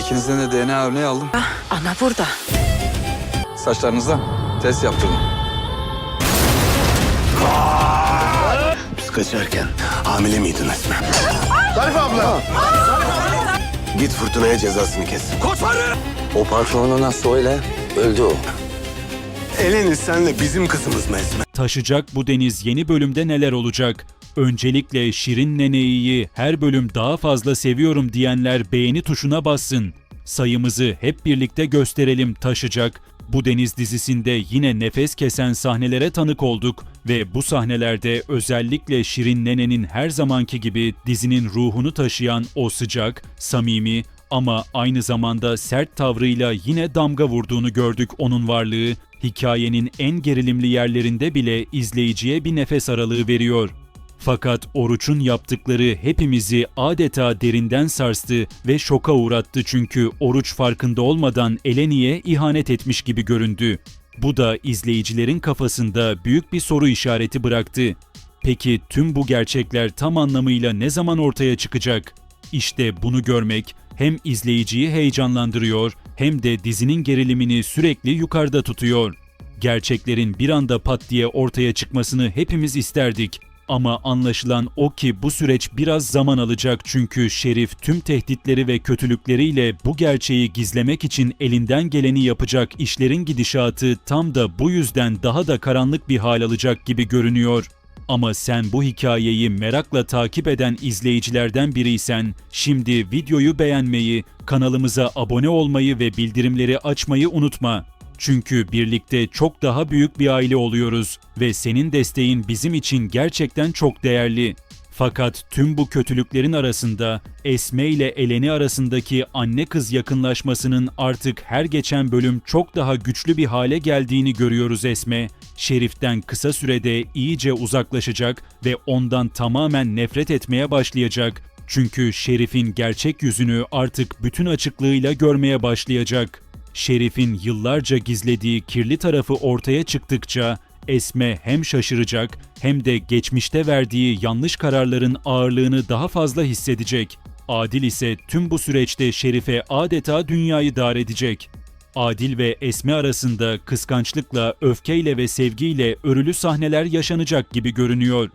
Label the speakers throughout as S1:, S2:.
S1: İkinizden de DNA örneği aldım.
S2: Ana burada.
S1: Saçlarınıza test yaptırdım.
S3: Biz kaçarken hamile miydin Esme?
S4: Zarife abla.
S3: Git fırtınaya cezasını kes.
S5: O patronuna söyle, öldü o.
S3: Eleni senle bizim kızımız mı Esme?
S6: Taşacak bu deniz yeni bölümde neler olacak? Öncelikle Şirin Nene'yi her bölüm daha fazla seviyorum diyenler beğeni tuşuna bassın. Sayımızı hep birlikte gösterelim taşacak. Bu deniz dizisinde yine nefes kesen sahnelere tanık olduk ve bu sahnelerde özellikle Şirin Nene'nin her zamanki gibi dizinin ruhunu taşıyan o sıcak, samimi ama aynı zamanda sert tavrıyla yine damga vurduğunu gördük onun varlığı. Hikayenin en gerilimli yerlerinde bile izleyiciye bir nefes aralığı veriyor. Fakat Oruç'un yaptıkları hepimizi adeta derinden sarstı ve şoka uğrattı çünkü Oruç farkında olmadan Eleni'ye ihanet etmiş gibi göründü. Bu da izleyicilerin kafasında büyük bir soru işareti bıraktı. Peki tüm bu gerçekler tam anlamıyla ne zaman ortaya çıkacak? İşte bunu görmek hem izleyiciyi heyecanlandırıyor hem de dizinin gerilimini sürekli yukarıda tutuyor. Gerçeklerin bir anda pat diye ortaya çıkmasını hepimiz isterdik. Ama anlaşılan o ki bu süreç biraz zaman alacak çünkü Şerif tüm tehditleri ve kötülükleriyle bu gerçeği gizlemek için elinden geleni yapacak işlerin gidişatı tam da bu yüzden daha da karanlık bir hal alacak gibi görünüyor. Ama sen bu hikayeyi merakla takip eden izleyicilerden biriysen, şimdi videoyu beğenmeyi, kanalımıza abone olmayı ve bildirimleri açmayı unutma. Çünkü birlikte çok daha büyük bir aile oluyoruz ve senin desteğin bizim için gerçekten çok değerli. Fakat tüm bu kötülüklerin arasında Esme ile Eleni arasındaki anne kız yakınlaşmasının artık her geçen bölüm çok daha güçlü bir hale geldiğini görüyoruz Esme. Şerif'ten kısa sürede iyice uzaklaşacak ve ondan tamamen nefret etmeye başlayacak. Çünkü Şerif'in gerçek yüzünü artık bütün açıklığıyla görmeye başlayacak. Şerif'in yıllarca gizlediği kirli tarafı ortaya çıktıkça Esme hem şaşıracak hem de geçmişte verdiği yanlış kararların ağırlığını daha fazla hissedecek. Adil ise tüm bu süreçte Şerif'e adeta dünyayı dar edecek. Adil ve Esme arasında kıskançlıkla, öfkeyle ve sevgiyle örülü sahneler yaşanacak gibi görünüyor.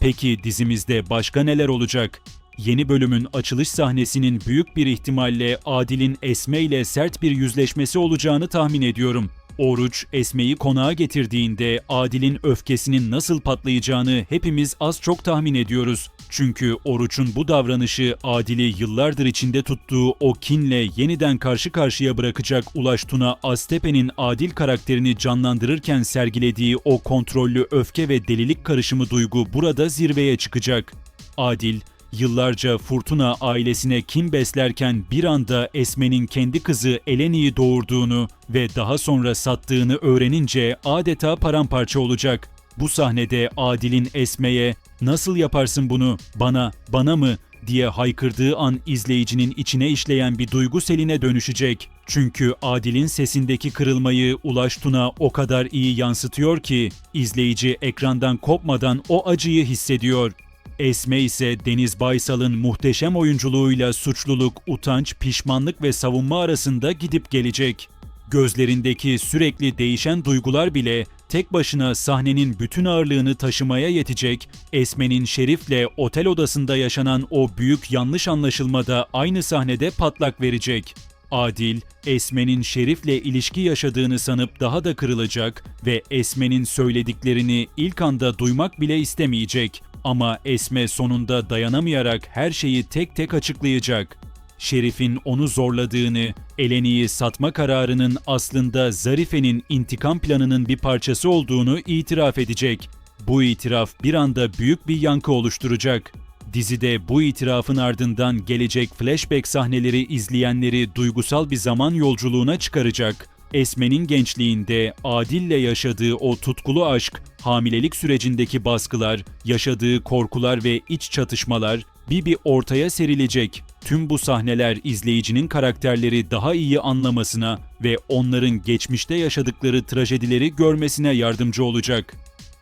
S6: Peki dizimizde başka neler olacak? Yeni bölümün açılış sahnesinin büyük bir ihtimalle Adil'in Esme ile sert bir yüzleşmesi olacağını tahmin ediyorum. Oruç, Esme'yi konağa getirdiğinde Adil'in öfkesinin nasıl patlayacağını hepimiz az çok tahmin ediyoruz. Çünkü Oruç'un bu davranışı Adil'i yıllardır içinde tuttuğu o kinle yeniden karşı karşıya bırakacak Ulaş Tuna Aztepe'nin Adil karakterini canlandırırken sergilediği o kontrollü öfke ve delilik karışımı duygu burada zirveye çıkacak. Adil, Yıllarca Furtuna ailesine kin beslerken bir anda Esme'nin kendi kızı Eleni'yi doğurduğunu ve daha sonra sattığını öğrenince adeta paramparça olacak. Bu sahnede Adil'in Esme'ye "Nasıl yaparsın bunu? Bana, bana mı?" diye haykırdığı an izleyicinin içine işleyen bir duygu seline dönüşecek. Çünkü Adil'in sesindeki kırılmayı Ulaş Tuna o kadar iyi yansıtıyor ki izleyici ekrandan kopmadan o acıyı hissediyor. Esme ise Deniz Baysal'ın muhteşem oyunculuğuyla suçluluk, utanç, pişmanlık ve savunma arasında gidip gelecek. Gözlerindeki sürekli değişen duygular bile tek başına sahnenin bütün ağırlığını taşımaya yetecek. Esme'nin Şerif'le otel odasında yaşanan o büyük yanlış anlaşılmada aynı sahnede patlak verecek. Adil, Esme'nin Şerif'le ilişki yaşadığını sanıp daha da kırılacak ve Esme'nin söylediklerini ilk anda duymak bile istemeyecek. Ama Esme sonunda dayanamayarak her şeyi tek tek açıklayacak. Şerif'in onu zorladığını, Eleni'yi satma kararının aslında Zarife'nin intikam planının bir parçası olduğunu itiraf edecek. Bu itiraf bir anda büyük bir yankı oluşturacak. Dizide bu itirafın ardından gelecek flashback sahneleri izleyenleri duygusal bir zaman yolculuğuna çıkaracak. Esme'nin gençliğinde Adil'le yaşadığı o tutkulu aşk, hamilelik sürecindeki baskılar, yaşadığı korkular ve iç çatışmalar bir bir ortaya serilecek. Tüm bu sahneler izleyicinin karakterleri daha iyi anlamasına ve onların geçmişte yaşadıkları trajedileri görmesine yardımcı olacak.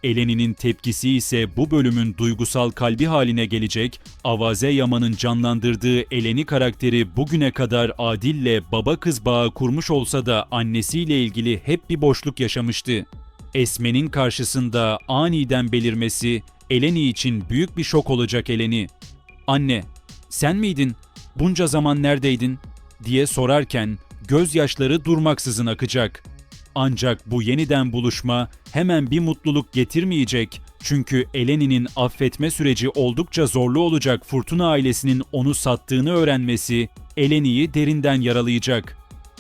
S6: Eleni'nin tepkisi ise bu bölümün duygusal kalbi haline gelecek. Avaze Yaman'ın canlandırdığı Eleni karakteri bugüne kadar Adil'le baba kız bağı kurmuş olsa da annesiyle ilgili hep bir boşluk yaşamıştı. Esme'nin karşısında aniden belirmesi Eleni için büyük bir şok olacak Eleni. Anne, sen miydin? Bunca zaman neredeydin? diye sorarken gözyaşları durmaksızın akacak. Ancak bu yeniden buluşma hemen bir mutluluk getirmeyecek. Çünkü Eleni'nin affetme süreci oldukça zorlu olacak Fırtına ailesinin onu sattığını öğrenmesi Eleni'yi derinden yaralayacak.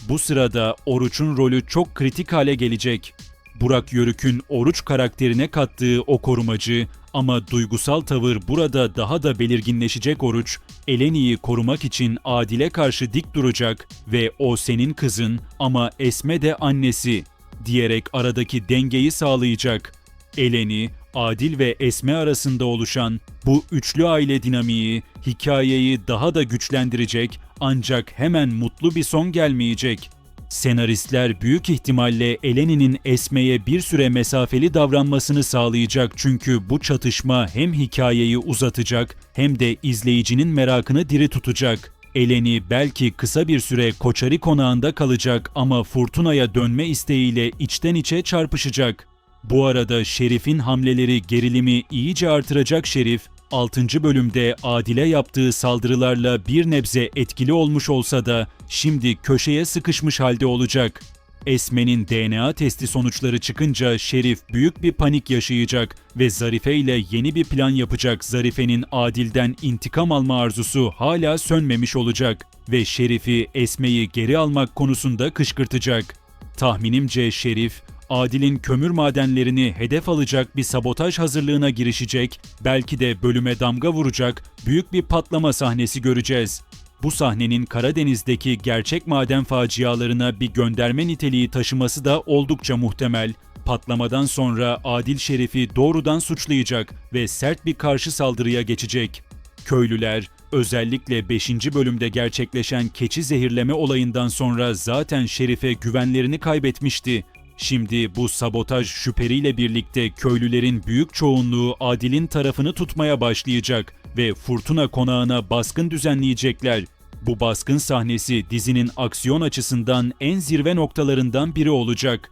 S6: Bu sırada Oruç'un rolü çok kritik hale gelecek. Burak Yörük'ün Oruç karakterine kattığı o korumacı ama duygusal tavır burada daha da belirginleşecek Oruç, Eleni'yi korumak için Adil'e karşı dik duracak ve o senin kızın ama Esme de annesi diyerek aradaki dengeyi sağlayacak. Eleni, Adil ve Esme arasında oluşan bu üçlü aile dinamiği hikayeyi daha da güçlendirecek ancak hemen mutlu bir son gelmeyecek. Senaristler büyük ihtimalle Eleni'nin Esme'ye bir süre mesafeli davranmasını sağlayacak çünkü bu çatışma hem hikayeyi uzatacak hem de izleyicinin merakını diri tutacak. Eleni belki kısa bir süre Koçari konağında kalacak ama Fırtına'ya dönme isteğiyle içten içe çarpışacak. Bu arada Şerif'in hamleleri gerilimi iyice artıracak Şerif, 6. bölümde Adil'e yaptığı saldırılarla bir nebze etkili olmuş olsa da şimdi köşeye sıkışmış halde olacak. Esme'nin DNA testi sonuçları çıkınca Şerif büyük bir panik yaşayacak ve Zarife ile yeni bir plan yapacak. Zarife'nin Adil'den intikam alma arzusu hala sönmemiş olacak ve Şerif'i Esme'yi geri almak konusunda kışkırtacak. Tahminimce Şerif, Adil'in kömür madenlerini hedef alacak bir sabotaj hazırlığına girişecek, belki de bölüme damga vuracak büyük bir patlama sahnesi göreceğiz. Bu sahnenin Karadeniz'deki gerçek maden facialarına bir gönderme niteliği taşıması da oldukça muhtemel. Patlamadan sonra Adil Şerif'i doğrudan suçlayacak ve sert bir karşı saldırıya geçecek. Köylüler, özellikle 5. bölümde gerçekleşen keçi zehirleme olayından sonra zaten Şerif'e güvenlerini kaybetmişti. Şimdi bu sabotaj şüpheriyle birlikte köylülerin büyük çoğunluğu Adil'in tarafını tutmaya başlayacak ve Fırtına konağına baskın düzenleyecekler. Bu baskın sahnesi dizinin aksiyon açısından en zirve noktalarından biri olacak.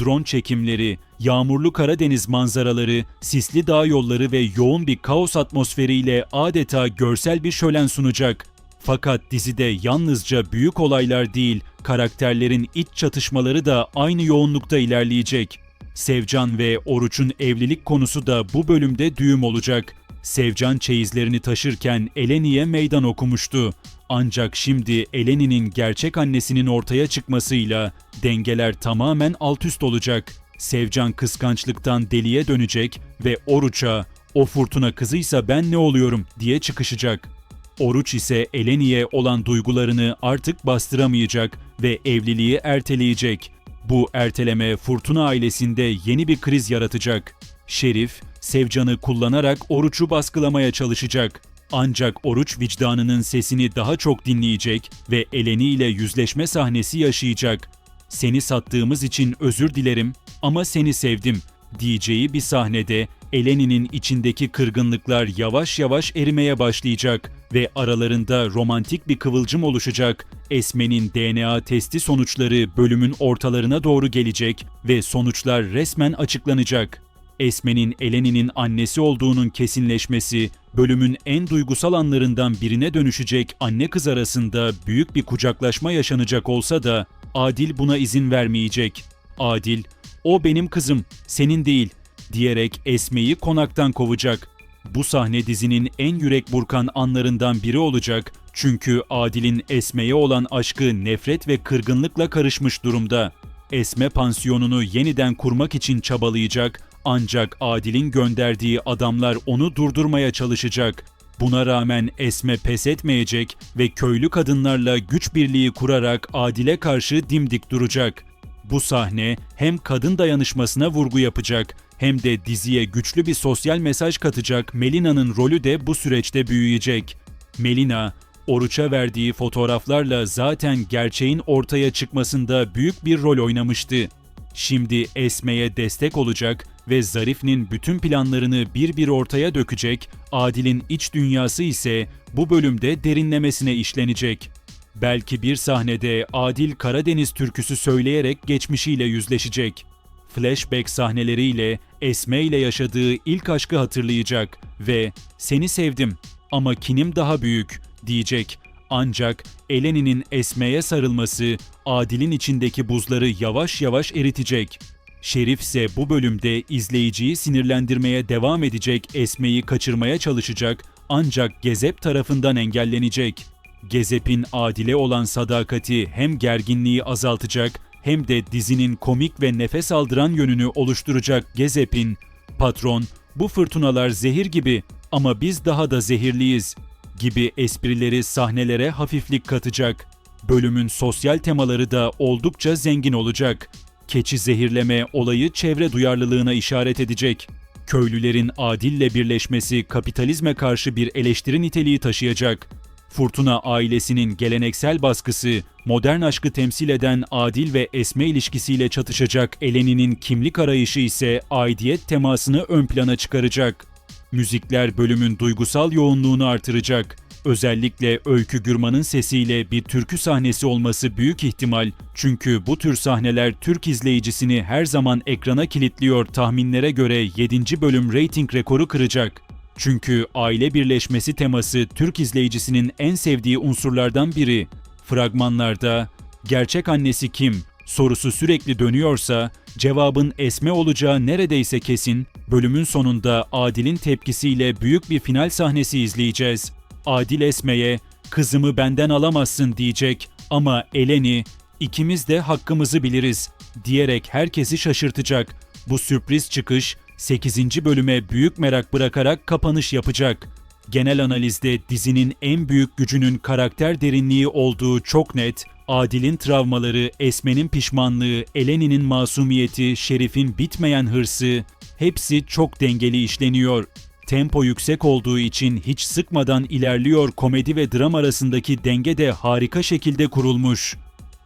S6: Drone çekimleri, yağmurlu Karadeniz manzaraları, sisli dağ yolları ve yoğun bir kaos atmosferiyle adeta görsel bir şölen sunacak. Fakat dizide yalnızca büyük olaylar değil, karakterlerin iç çatışmaları da aynı yoğunlukta ilerleyecek. Sevcan ve Oruç'un evlilik konusu da bu bölümde düğüm olacak. Sevcan çeyizlerini taşırken Eleni'ye meydan okumuştu. Ancak şimdi Eleni'nin gerçek annesinin ortaya çıkmasıyla dengeler tamamen alt üst olacak. Sevcan kıskançlıktan deliye dönecek ve Oruç'a o fırtına kızıysa ben ne oluyorum diye çıkışacak. Oruç ise Eleni'ye olan duygularını artık bastıramayacak ve evliliği erteleyecek. Bu erteleme Fırtına ailesinde yeni bir kriz yaratacak. Şerif, Sevcan'ı kullanarak Oruç'u baskılamaya çalışacak. Ancak Oruç vicdanının sesini daha çok dinleyecek ve Eleni ile yüzleşme sahnesi yaşayacak. Seni sattığımız için özür dilerim ama seni sevdim diyeceği bir sahnede Eleni'nin içindeki kırgınlıklar yavaş yavaş erimeye başlayacak ve aralarında romantik bir kıvılcım oluşacak. Esme'nin DNA testi sonuçları bölümün ortalarına doğru gelecek ve sonuçlar resmen açıklanacak. Esme'nin Eleni'nin annesi olduğunun kesinleşmesi, bölümün en duygusal anlarından birine dönüşecek anne kız arasında büyük bir kucaklaşma yaşanacak olsa da Adil buna izin vermeyecek. Adil, o benim kızım, senin değil diyerek Esme'yi konaktan kovacak. Bu sahne dizinin en yürek burkan anlarından biri olacak çünkü Adil'in Esme'ye olan aşkı nefret ve kırgınlıkla karışmış durumda. Esme pansiyonunu yeniden kurmak için çabalayacak ancak Adil'in gönderdiği adamlar onu durdurmaya çalışacak. Buna rağmen Esme pes etmeyecek ve köylü kadınlarla güç birliği kurarak Adil'e karşı dimdik duracak. Bu sahne hem kadın dayanışmasına vurgu yapacak hem de diziye güçlü bir sosyal mesaj katacak Melina'nın rolü de bu süreçte büyüyecek. Melina, Oruç'a verdiği fotoğraflarla zaten gerçeğin ortaya çıkmasında büyük bir rol oynamıştı. Şimdi Esme'ye destek olacak ve Zarif'in bütün planlarını bir bir ortaya dökecek, Adil'in iç dünyası ise bu bölümde derinlemesine işlenecek. Belki bir sahnede Adil Karadeniz türküsü söyleyerek geçmişiyle yüzleşecek. Flashback sahneleriyle Esme ile yaşadığı ilk aşkı hatırlayacak ve "Seni sevdim ama kinim daha büyük." diyecek. Ancak Eleni'nin Esme'ye sarılması Adil'in içindeki buzları yavaş yavaş eritecek. Şerif ise bu bölümde izleyiciyi sinirlendirmeye devam edecek Esme'yi kaçırmaya çalışacak ancak Gezep tarafından engellenecek. Gezep'in Adil'e olan sadakati hem gerginliği azaltacak hem de dizinin komik ve nefes aldıran yönünü oluşturacak Gezep'in "Patron, bu fırtınalar zehir gibi ama biz daha da zehirliyiz." gibi esprileri sahnelere hafiflik katacak. Bölümün sosyal temaları da oldukça zengin olacak. Keçi zehirleme olayı çevre duyarlılığına işaret edecek. Köylülerin adille birleşmesi kapitalizme karşı bir eleştiri niteliği taşıyacak. Fırtına ailesinin geleneksel baskısı, modern aşkı temsil eden Adil ve Esme ilişkisiyle çatışacak Eleni'nin kimlik arayışı ise aidiyet temasını ön plana çıkaracak. Müzikler bölümün duygusal yoğunluğunu artıracak. Özellikle Öykü Gürman'ın sesiyle bir türkü sahnesi olması büyük ihtimal. Çünkü bu tür sahneler Türk izleyicisini her zaman ekrana kilitliyor tahminlere göre 7. bölüm reyting rekoru kıracak. Çünkü aile birleşmesi teması Türk izleyicisinin en sevdiği unsurlardan biri. Fragmanlarda gerçek annesi kim sorusu sürekli dönüyorsa cevabın Esme olacağı neredeyse kesin. Bölümün sonunda Adil'in tepkisiyle büyük bir final sahnesi izleyeceğiz. Adil Esme'ye kızımı benden alamazsın diyecek ama Eleni ikimiz de hakkımızı biliriz diyerek herkesi şaşırtacak. Bu sürpriz çıkış 8. bölüme büyük merak bırakarak kapanış yapacak. Genel analizde dizinin en büyük gücünün karakter derinliği olduğu çok net, Adil'in travmaları, Esme'nin pişmanlığı, Eleni'nin masumiyeti, Şerif'in bitmeyen hırsı hepsi çok dengeli işleniyor. Tempo yüksek olduğu için hiç sıkmadan ilerliyor komedi ve dram arasındaki denge de harika şekilde kurulmuş.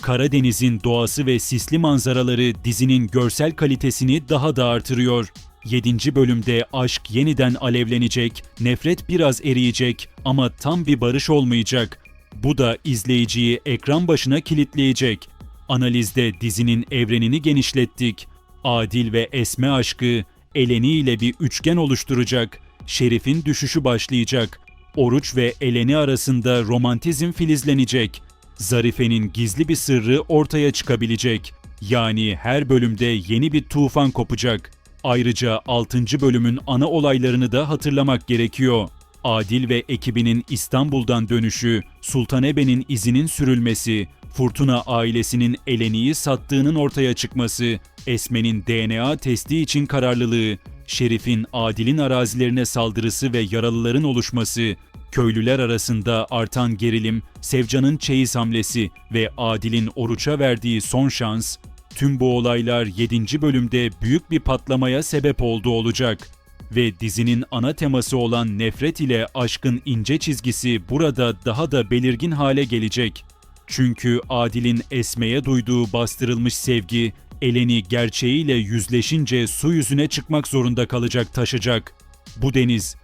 S6: Karadeniz'in doğası ve sisli manzaraları dizinin görsel kalitesini daha da artırıyor. 7. bölümde aşk yeniden alevlenecek, nefret biraz eriyecek ama tam bir barış olmayacak. Bu da izleyiciyi ekran başına kilitleyecek. Analizde dizinin evrenini genişlettik. Adil ve Esme aşkı Eleni ile bir üçgen oluşturacak. Şerif'in düşüşü başlayacak. Oruç ve Eleni arasında romantizm filizlenecek. Zarife'nin gizli bir sırrı ortaya çıkabilecek. Yani her bölümde yeni bir tufan kopacak. Ayrıca 6. bölümün ana olaylarını da hatırlamak gerekiyor. Adil ve ekibinin İstanbul'dan dönüşü, Sultanebe'nin izinin sürülmesi, Fırtına ailesinin Eleni'yi sattığının ortaya çıkması, Esme'nin DNA testi için kararlılığı, Şerif'in Adil'in arazilerine saldırısı ve yaralıların oluşması, köylüler arasında artan gerilim, Sevcan'ın çeyiz hamlesi ve Adil'in oruça verdiği son şans, tüm bu olaylar 7. bölümde büyük bir patlamaya sebep oldu olacak. Ve dizinin ana teması olan nefret ile aşkın ince çizgisi burada daha da belirgin hale gelecek. Çünkü Adil'in Esme'ye duyduğu bastırılmış sevgi, Eleni gerçeğiyle yüzleşince su yüzüne çıkmak zorunda kalacak taşacak. Bu deniz.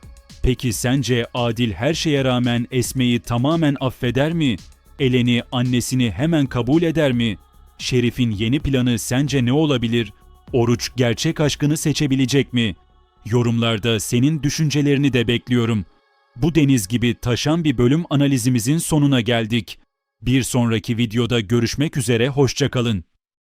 S6: Peki sence Adil her şeye rağmen Esme'yi tamamen affeder mi? Eleni annesini hemen kabul eder mi? Şerif'in yeni planı sence ne olabilir? Oruç gerçek aşkını seçebilecek mi? Yorumlarda senin düşüncelerini de bekliyorum. Bu deniz gibi taşan bir bölüm analizimizin sonuna geldik. Bir sonraki videoda görüşmek üzere hoşçakalın.